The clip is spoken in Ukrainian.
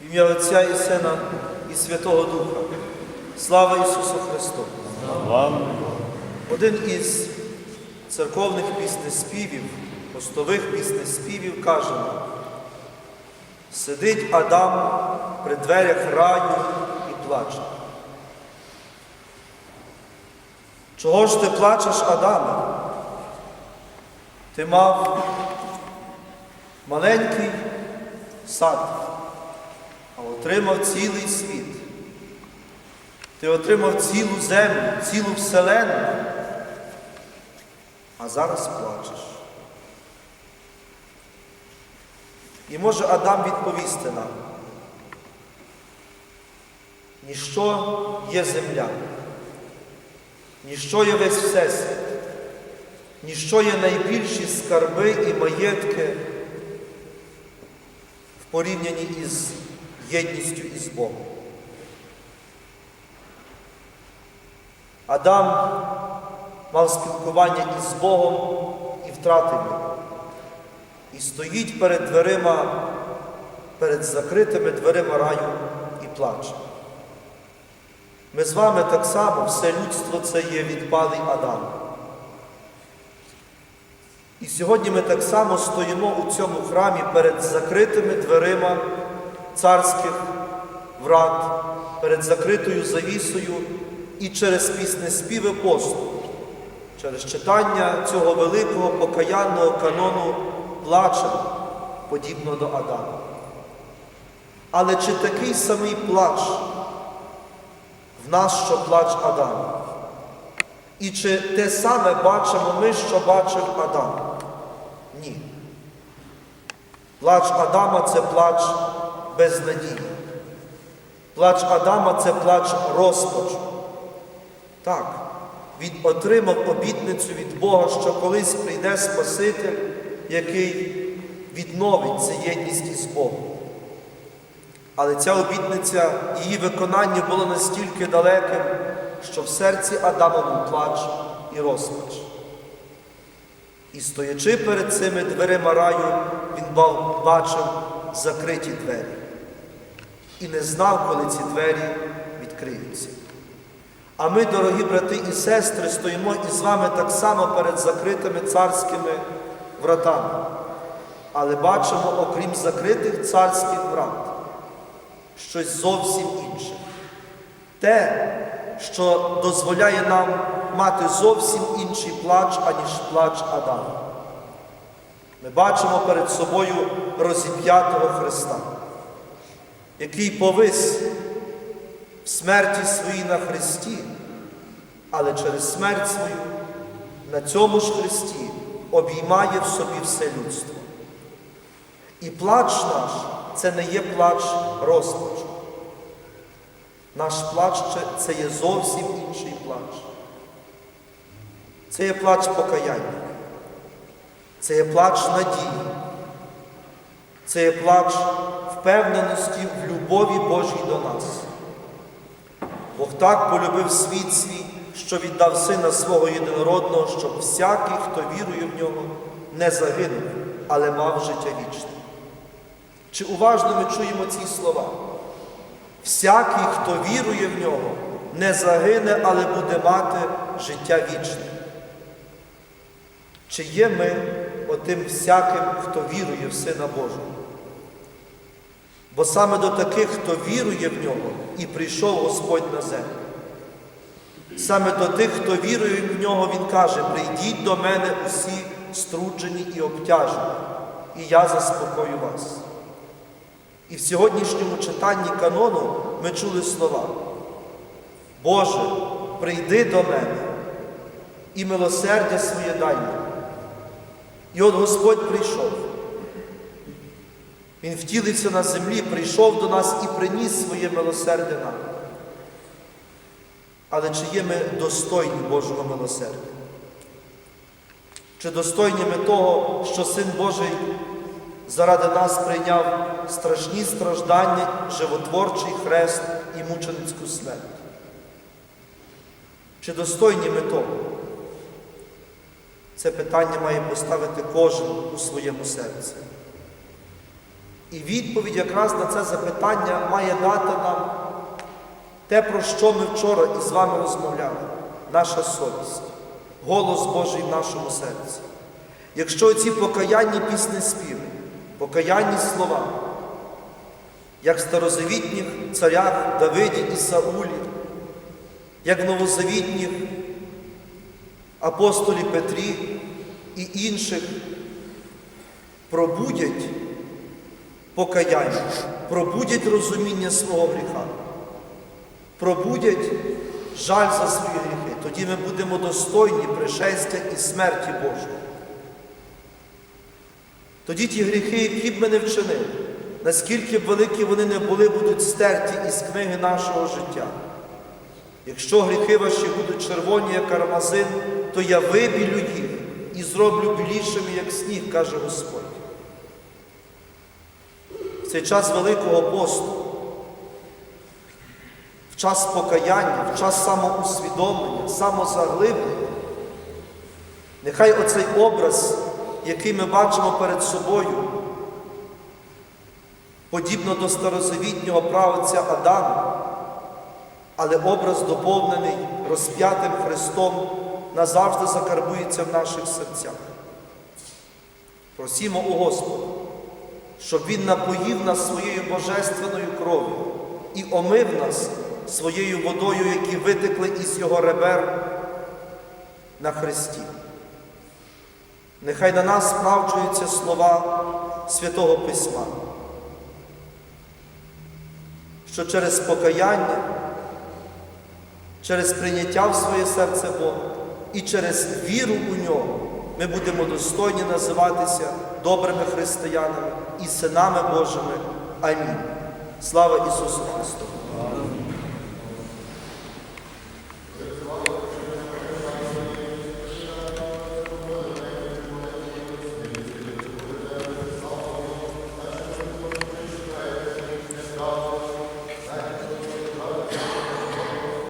В ім'я Отця і Сина і Святого Духа. Слава Ісусу Христу! Один із церковних піснеспівів, постових піснеспівів каже сидить Адам при дверях раю і плаче. Чого ж ти плачеш, Адаме? Ти мав маленький сад, а отримав цілий світ. Ти отримав цілу землю, цілу вселенну, а зараз плачеш. І може Адам відповісти нам, ніщо є земля, ніщо є весь всесвіт, ніщо є найбільші скарби і маєтки в порівнянні із єдністю із Богом. Адам мав спілкування із Богом і втратив його. І стоїть перед дверима, перед закритими дверима раю і плаче. Ми з вами так само, все людство це є відпалий Адам. І сьогодні ми так само стоїмо у цьому храмі перед закритими дверима царських врат, перед закритою завісою і через пісне співи посту, через читання цього великого покаянного канону плачемо, подібно до Адама. Але чи такий самий плач в нас, що плач Адама? І чи те саме бачимо ми, що бачив Адам? Ні. Плач Адама це плач без надії. Плач Адама це плач розпачу. Так, він отримав обітницю від Бога, що колись прийде Спаситель, який відновить цю єдність із Богом. Але ця обітниця, її виконання було настільки далеким, що в серці Адама був плач і розпач. І стоячи перед цими дверима раю, він бачив закриті двері і не знав, коли ці двері відкриються. А ми, дорогі брати і сестри, стоїмо із вами так само перед закритими царськими вратами. Але бачимо, окрім закритих царських врат, щось зовсім інше. Те, що дозволяє нам мати зовсім інший плач, аніж плач Адама. Ми бачимо перед собою розіп'ятого Христа, який повис в смерті своїй на Христі, але через смерть свою на цьому ж Христі обіймає в собі все людство. І плач наш це не є плач розпачу. Наш плач це є зовсім інший плач. Це є плач покаяння. Це є плач надії. Це є плач впевненості в любові Божій до нас. Бог так полюбив світ свій, що віддав Сина свого єдинородного, щоб всякий, хто вірує в нього, не загинув, але мав життя вічне. Чи уважно ми чуємо ці слова? Всякий, хто вірує в нього, не загине, але буде мати життя вічне. Чи є ми отим всяким, хто вірує в Сина Божого? Бо саме до таких, хто вірує в нього, і прийшов Господь на землю. Саме до тих, хто вірує в нього, Він каже, прийдіть до мене усі струджені і обтяжені, і я заспокою вас. І в сьогоднішньому читанні канону ми чули слова. Боже, прийди до мене і милосердя своє дай мені. І от Господь прийшов. Він втілився на землі, прийшов до нас і приніс своє милосердя нам. Але чи є ми достойні Божого милосердя? Чи достойні ми того, що Син Божий заради нас прийняв страшні страждання, животворчий хрест і мученицьку смерть? Чи достойні ми того? Це питання має поставити кожен у своєму серці. І відповідь якраз на це запитання має дати нам те, про що ми вчора із вами розмовляли, наша совість, голос Божий в нашому серці. Якщо ці покаянні пісні співи, покаянні слова, як в старозавітніх царях Давиді і Саулі, як в новозавітніх апостолі Петрі і інших пробудять покаяння, пробудять розуміння свого гріха, пробудять жаль за свої гріхи. Тоді ми будемо достойні пришестя і смерті Божої. Тоді ті гріхи, які б ми не вчинили, наскільки б великі вони не були, будуть стерті із книги нашого життя. Якщо гріхи ваші будуть червоні, як кармазин, то я вибілю їх і зроблю білішими, як сніг, каже Господь. В цей час Великого посту, в час покаяння, в час самоусвідомлення, самозаглиблення, нехай оцей образ, який ми бачимо перед собою, подібно до старозавітнього правиця Адама, але образ доповнений розп'ятим Христом назавжди закарбується в наших серцях. Просімо у Господа, щоб Він напоїв нас своєю божественною кров'ю і омив нас своєю водою, які витекли із Його ребер на Христі. Нехай на нас справджуються слова Святого Письма, що через покаяння через прийняття в своє серце Бога і через віру у нього ми будемо достойні називатися добрими християнами і синами Божими. Амінь. Слава Ісусу Христу!